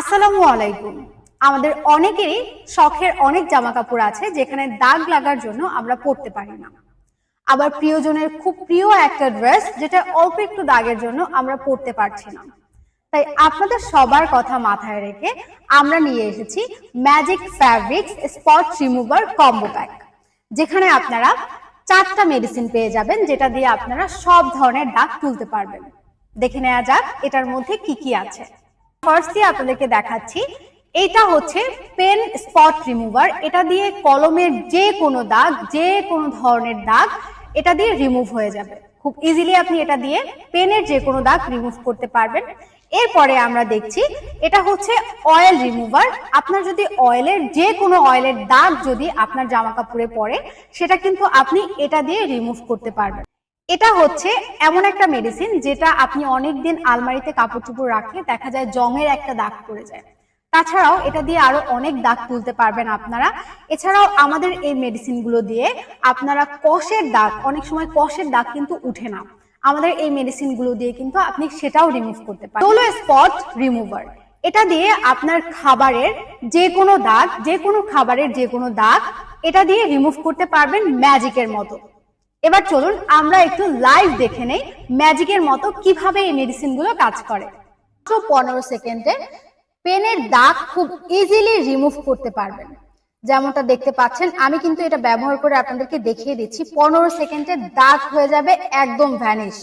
আসসালামু আলাইকুম। আমাদের অনেকেরই শখের অনেক জামা কাপড় আছে যেখানে দাগ লাগার জন্য আমরা পরতে পারি না। আবার প্রিয়জনের খুব প্রিয় একটা ড্রেস যেটা অল্প একটু দাগের জন্য আমরা পরতে পারছি না। তাই আপনাদের সবার কথা মাথায় রেখে আমরা নিয়ে এসেছি magic fabrics spot remover combo pack যেখানে আপনারা চারটা মেডিসিন পেয়ে যাবেন যেটা দিয়ে আপনারা সব ধরনের দাগ তুলতে পারবেন। দেখে নেওয়া যাক এটার মধ্যে কি কি আছে। ফার্স্টলি আপনাদেরকে দেখাচ্ছি। এটা হচ্ছে পেন স্পট রিমুভার। এটা দিয়ে কলমের যে কোনো দাগ, যে কোনো ধরনের দাগ, এটা দিয়ে রিমুভ হয়ে যাবে। খুব ইজিলি আপনি এটা দিয়ে পেনের যে কোনো দাগ রিমুভ করতে পারবেন। এরপরে আমরা দেখছি এটা হচ্ছে অয়েল রিমুভার। আপনার যদি অয়েলের যে কোনো অয়েলের দাগ যদি আপনার জামা কাপড়ে পড়ে, সেটা কিন্তু আপনি এটা দিয়ে রিমুভ করতে পারবেন। এটা হচ্ছে এমন একটা মেডিসিন যেটা আপনি অনেকদিন আলমারিতে কাপড় চোপড় রাখলে দেখা যায় জংয়ের একটা দাগ পড়ে যায়। তাছাড়াও এটা দিয়ে আরও অনেক দাগ তুলতে পারবেন আপনারা। এছাড়াও আমাদের এই মেডিসিনগুলো দিয়ে আপনারা কষের দাগ, অনেক সময় কষের দাগ কিন্তু উঠে না। আমাদের এই মেডিসিনগুলো দিয়ে কিন্তু আপনি সেটাও রিমুভ করতে পারেন। সোলো স্পট রিমুভার এটা দিয়ে আপনার খাবারের যে কোনো দাগ যে কোনো খাবারের যে কোনো দাগ, এটা দিয়ে রিমুভ করতে পারবেন ম্যাজিকের মতো। এবার চলুন আমরা একটু লাইভ দেখে নেই ম্যাজিকের মতো কীভাবে এই মেডিসিনগুলো কাজ করে। পনেরো সেকেন্ডে পেনের দাগ খুব ইজিলি রিমুভ করতে পারবেন। যেমনটা দেখতে পাচ্ছেন, আমি কিন্তু এটা ব্যবহার করে আপনাদেরকে দেখিয়ে দিচ্ছি। পনেরো সেকেন্ডে দাগ হয়ে যাবে, একদম ভ্যানিশ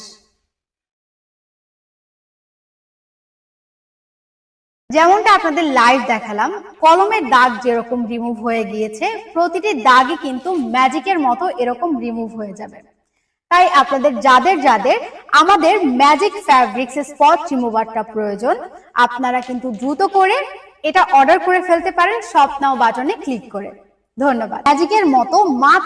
যেমনটা আপনাদের লাইভ দেখালাম কলমের দাগ যেরকম রিমুভ হয়ে গিয়েছে, প্রতিটি দাগই কিন্তু ম্যাজিকের মতো এরকম রিমুভ হয়ে যাবে। তাই আপনাদের যাদের যাদের আমাদের ম্যাজিক ফ্যাব্রিক্স স্পট রিমুভারটা প্রয়োজন, আপনারা কিন্তু দ্রুত করে এটা অর্ডার করে ফেলতে পারেন শপ নাও বাটনে ক্লিক করে। ধন্যবাদ। ম্যাজিকের মতো মাত্র